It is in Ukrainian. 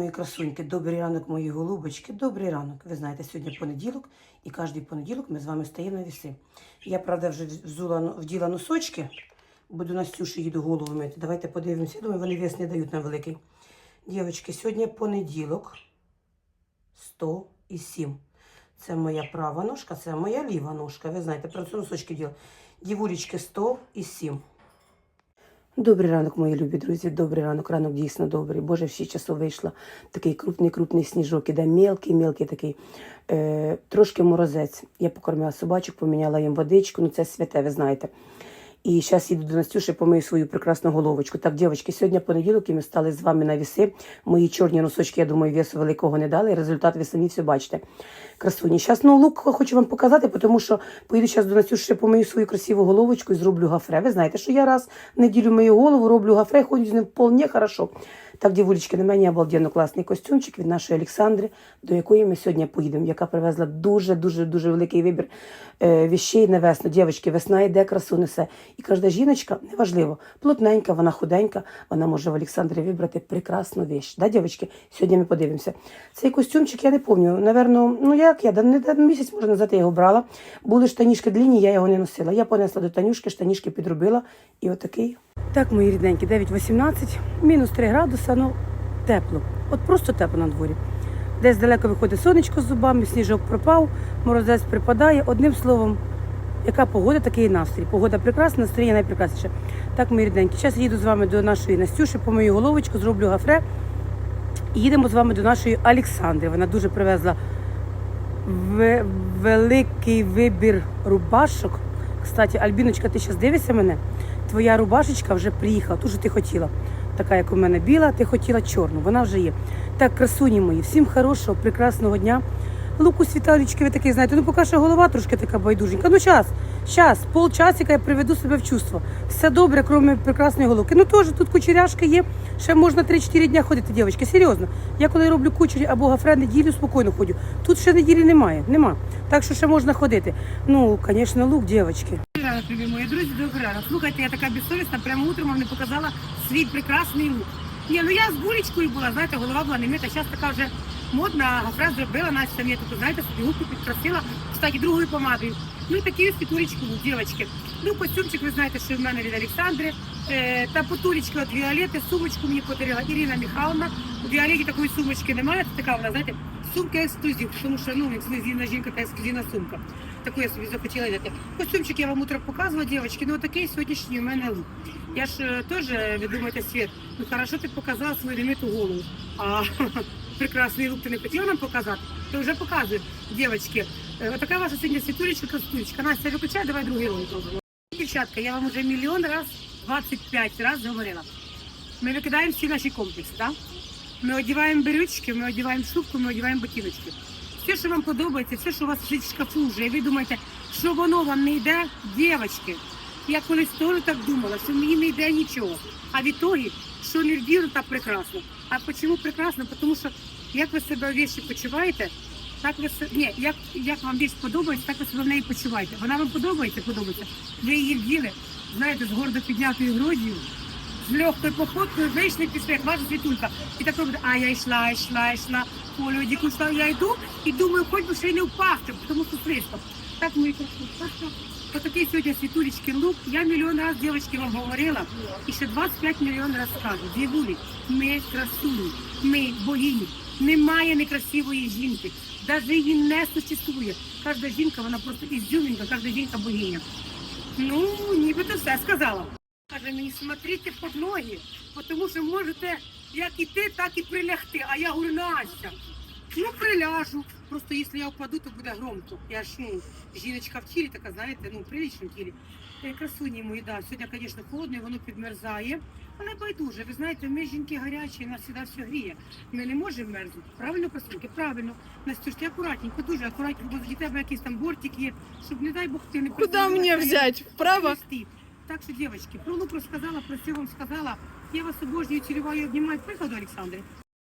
Мої красуньки, добрий ранок, мої голубочки, добрий ранок. Ви знаєте, сьогодні понеділок, і кожен понеділок ми з вами стаємо на віси. Я, правда, вже взула, вділа носочки, буду на Стюші їду голову мити. Давайте подивимося. Я думаю, вони вес не дають нам великий. Дівчатки, сьогодні понеділок 107. Це моя права ножка, це моя ліва ножка. Ви знаєте, про це носочки діла. Дівулечки 107. Добрий ранок, мої любі друзі. Добрий ранок. Ранок дійсно добрий. Боже, всі часу вийшла. Такий крупний, крупний сніжок. Іде мілкий-мілкий такий. Е, трошки морозець. Я покормила собачок, поміняла їм водичку. Ну це святе, ви знаєте. І зараз їду до Настюші, помию свою прекрасну головочку. Так, дівчатки, сьогодні понеділок, і ми стали з вами на віси. Мої чорні носочки, я думаю, весу великого не дали. Результат ви самі все бачите. Красуні. Зараз ну, лук хочу вам показати, тому що поїду зараз до Настюші, помию свою красиву головочку і зроблю гафре. Ви знаєте, що я раз в неділю мою голову, роблю гафре, ходжу з ним вполне хорошо. Так, дівулечки, на мені обалденно класний костюмчик від нашої Олександри, до якої ми сьогодні поїдемо, яка привезла дуже дуже великий вибір е, віщей на весну. Дівчатки, весна йде, красу несе. І кожна жіночка, неважливо, плотненька, вона худенька, вона може в Олександрі вибрати прекрасну віщ. Да, дівчатки? Сьогодні ми подивимося. Цей костюмчик я не пам'ятаю. Наверно, ну як я, да, не місяць може назад я його брала. Були штанішки длінні, я його не носила. Я понесла до Танюшки, штанішки підробила. І отакий. Так, мої рідненькі, 9.18, мінус 3 градуса, ну тепло. От просто тепло на дворі. Десь далеко виходить сонечко з зубами, сніжок пропав, морозець припадає. Одним словом, яка погода, такий настрій. Погода прекрасна, настроєння найпрекрасніше. Так, мої рідненькі, зараз їду з вами до нашої Настюші, по мою головочку, зроблю гафре. І їдемо з вами до нашої Олександри. Вона дуже привезла в- великий вибір рубашок. Кстати, Альбіночка, ти зараз дивишся мене? Твоя рубашечка вже приїхала, що ти хотіла. Така, як у мене біла, ти хотіла чорну, вона вже є. Так, красуні мої, всім хорошого, прекрасного дня. Лукус Віталічки, ви такий знаєте, ну поки що голова трошки така байдуженька. Ну час, час, полчасика я приведу себе в чувство. Все добре, крім прекрасної головки. Ну теж тут кучеряшки є. Ще можна 3-4 дня ходити, дівчатки. Серйозно. Я коли роблю кучері або гафре неділю, спокійно ходжу. Тут ще неділі немає, нема. Так що ще можна ходити. Ну, звісно, лук, дівчатки. Ранок, любі мої друзі, добрий. Слухайте, я така безсовісна, прямо утром вам не показала свій прекрасний лук. Ні, ну я з булечкою була, знаєте, голова була не мита, зараз така вже модна, гафре зробила, Настя я тут, знаєте, собі губки підкрасила, кстати, другою помадою. Ну і такий ось пітулечку дівчатки. Ну, костюмчик, ви знаєте, що в мене від Олександри. Е, та потулечка від Віолети, сумочку мені подарила Ірина Михайловна. У Віолеті такої сумочки немає, це така вона, знаєте, сумка ексклюзив, тому що ну, ексклюзивна жінка та ексклюзивна сумка. Таку я собі захотіла взяти. Костюмчик я вам утром показувала, дівчатки, ну такий сьогоднішній у мене лук. Я ж е, теж, е, ви думаєте, Світ, ну хорошо ти показала свою немиту голову, а прекрасний лук ти не хотіла нам показати, то вже показую. Дівчатки, е, отака ваша сьогодні світулечка, костюмчика. Настя, виключай, давай другий ролик робимо. Дівчатка, я вам вже мільйон раз, 25 раз говорила. Ми викидаємо всі наші комплекси, так? Ми одягаємо брючки, ми одягаємо шубку, ми одягаємо ботиночки. Все, що вам подобається, все, що у вас лежить в шкафу вже, і ви думаєте, що воно вам не йде, дівчатки. Я колись теж так думала, що мені не йде нічого. А в ітогі, що не вділи, так прекрасно. А чому прекрасно? Тому що як ви себе віші почуваєте, так ви ні, як, як вам більш подобається, так ви себе в неї почуваєте. Вона вам подобається, подобається. Ви її вділи, знаєте, з гордо піднятою груддю, з легкою походкою вийшли після, ваша світулька. І так робите, а я йшла, йшла, йшла, по льодіку йшла, я йду і думаю, хоч би ще й не впасти, тому що слизько. Так мої красиві. Так що Отакий сьогодні світулечки лук. Я мільйон раз, дівчатки, вам говорила, і ще 25 мільйон раз скажу. Дівулі, ми красуні, ми богині. Немає некрасивої жінки. Навіть її не существує. Кожна жінка, вона просто ізюмінка, кожна жінка богиня. Ну, нібито все сказала. Каже мені, смотрите під ноги, тому що можете як іти, так і прилягти. А я говорю, Настя, ну приляжу. Просто якщо я впаду, то буде громко. Я ж ну, жіночка в тілі, така, знаєте, ну, в приличному тілі. Красуні мої, да. Сьогодні, звісно, холодно, і воно підмерзає. Але байдуже, ви знаєте, ми жінки гарячі, нас завжди все гріє. Ми не можемо мерзнути. Правильно, красуньки? Правильно. Настюш, ти акуратненько, дуже акуратненько, бо для тебе якийсь там бортик є, щоб, не дай Бог, ти не Куда приземлилася мне і- Вправо? Так що, девочки, про лук сказала, про все вам сказала. Я вас обожнюю, цілюваю, обнимаю. Приходу, Олександре.